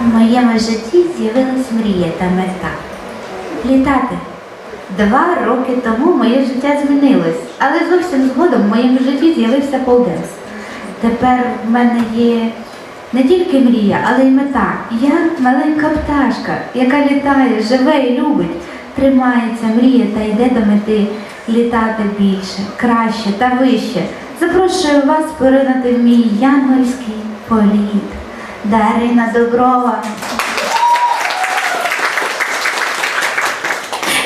У моєму житті з'явилась мрія та мета. Літати. Два роки тому моє життя змінилось, але зовсім згодом в моєму житті з'явився полденс. Тепер в мене є не тільки мрія, але й мета. Я маленька пташка, яка літає, живе і любить, тримається, мріє та йде до мети літати більше, краще та вище. Запрошую вас поринути в мій янгольський політ. Дарина Доброва.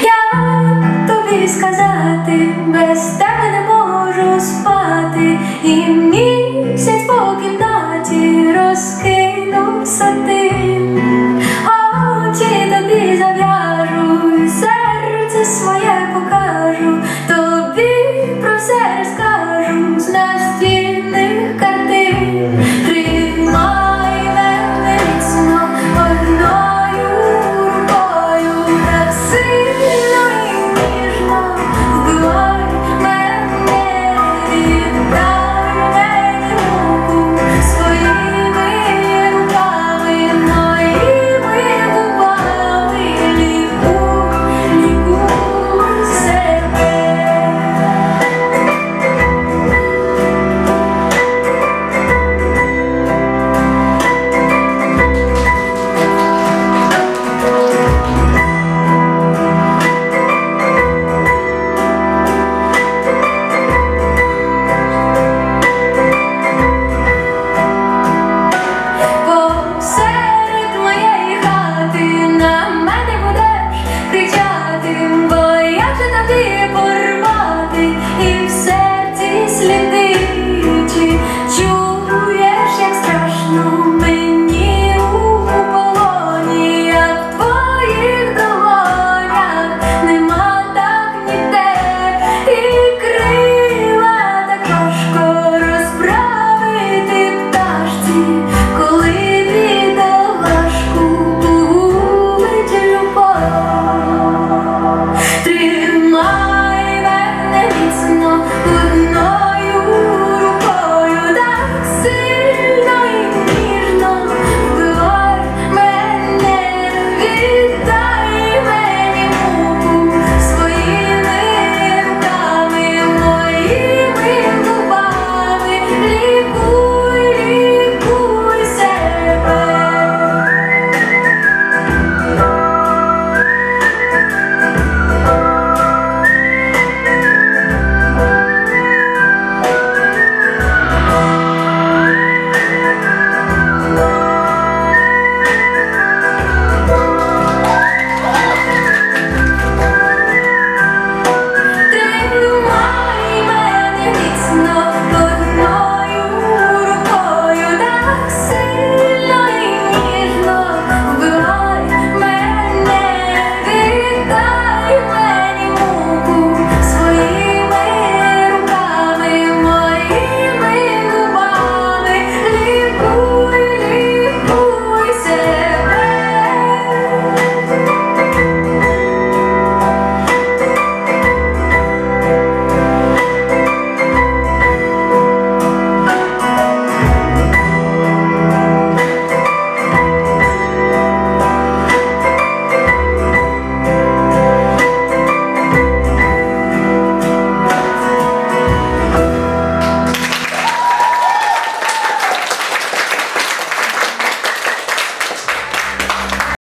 Як тобі сказати, без тебе не можу спати, і see.